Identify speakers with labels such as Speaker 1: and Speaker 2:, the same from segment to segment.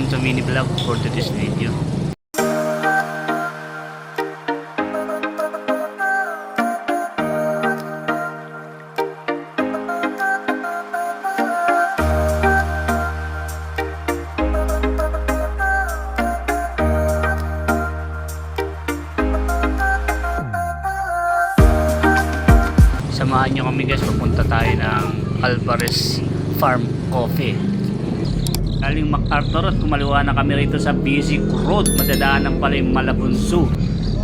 Speaker 1: welcome to mini vlog for today's video. Samahan nyo kami guys, papunta tayo ng Alvarez Farm Coffee. Galing MacArthur at kumaliwa na kami rito sa Basic Road. Madadaanan pala yung Malabon Zoo.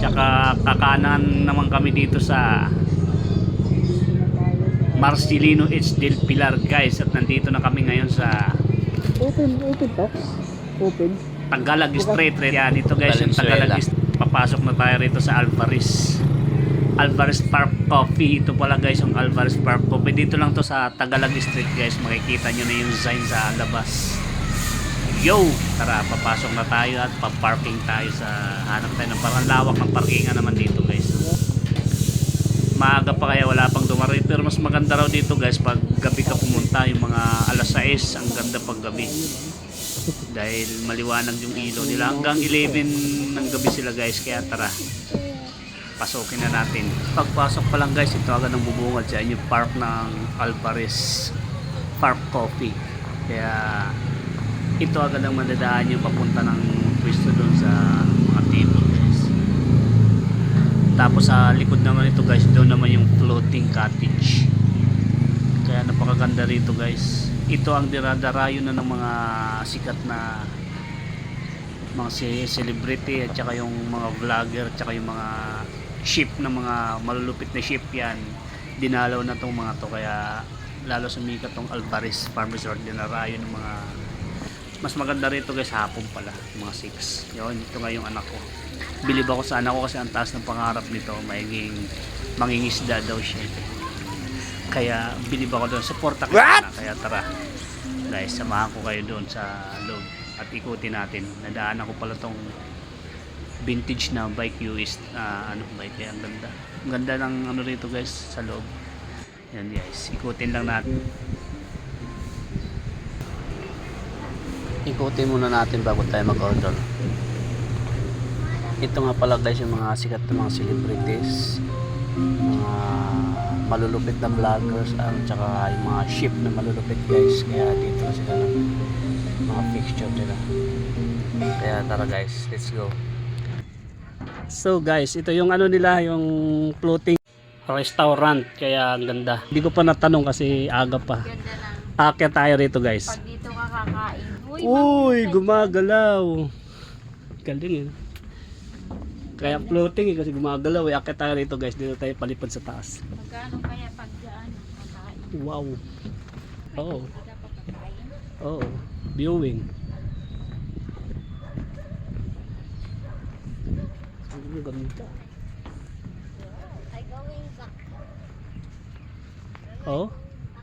Speaker 1: Tsaka kakanan naman kami dito sa Marcelino H. Del Pilar guys. At nandito na kami ngayon sa
Speaker 2: Open, open talks. Open.
Speaker 1: Tagalog Street. Yan ito guys yung. Tagalog Street. Papasok na tayo rito sa Alvarez. Alvarez Park Coffee. Ito pala guys yung Alvarez Park Coffee. Dito lang to sa Tagalog Street guys. Makikita nyo na yung sign sa labas. Yo! Tara, papasok na tayo at paparking tayo sa hanap tayo ng parang lawak ng parkingan naman dito guys. Maaga pa kaya wala pang dumaray pero mas maganda raw dito guys pag gabi ka pumunta yung mga alas 6 ang ganda pag gabi dahil maliwanag yung ilaw nila hanggang 11 ng gabi sila guys kaya tara pasukin na natin pagpasok pa lang guys ito agad ang bubungad sa inyo park ng Alvarez Park Coffee kaya ito agad ang madadaan yung papunta ng pwesto doon sa mga table tapos sa likod naman ito guys doon naman yung floating cottage. Kaya napakaganda rito guys. Ito ang diradarayo na ng mga sikat na mga ce- celebrity at saka yung mga vlogger at saka yung mga ship na mga malulupit na ship yan. Dinalaw na tong mga to kaya lalo sumikat tong Alvarez Farm Resort dinarayo ng mga mas maganda rito guys hapon pala mga 6 yun ito nga yung anak ko. Bilib ako sa anak ko kasi ang taas ng pangarap nito magiging mangingisda daw siya. Kaya bilib ako doon suporta ka sana kaya tara guys samahan ko kayo doon sa loob at ikutin natin. Nadaan ako pala tong vintage na bike US ah, ano bike kaya ang ganda. Ang ganda ng ano rito guys sa loob. Yan guys ikutin lang natin ikutin muna natin bago tayo mag-order. Ito nga pala guys yung mga sikat na mga celebrities. Mga malulupit na vloggers at saka yung mga ship na malulupit guys. Kaya dito na sila ng mga fixture nila. Kaya tara guys let's go. So guys ito yung ano nila yung floating restaurant. Kaya ang ganda. Hindi ko pa natanong kasi aga pa. Aakyat tayo rito guys
Speaker 3: Pag dito ka kakain. Uy,
Speaker 1: gumagalaw. Galing eh. Kaya floating eh kasi gumagalaw eh. Akit tayo rito guys. Dito tayo palipad sa taas.
Speaker 3: Magkano kaya pag kakain?
Speaker 1: Wow. Oo.
Speaker 3: Kakain?
Speaker 1: Oo. Viewing. Ang ganda. Oh,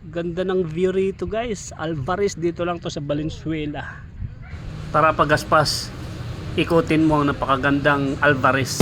Speaker 1: ganda ng view rito guys. Alvarez dito lang to sa Valenzuela. Tara pagaspas. Ikutin mo ang napakagandang Alvarez.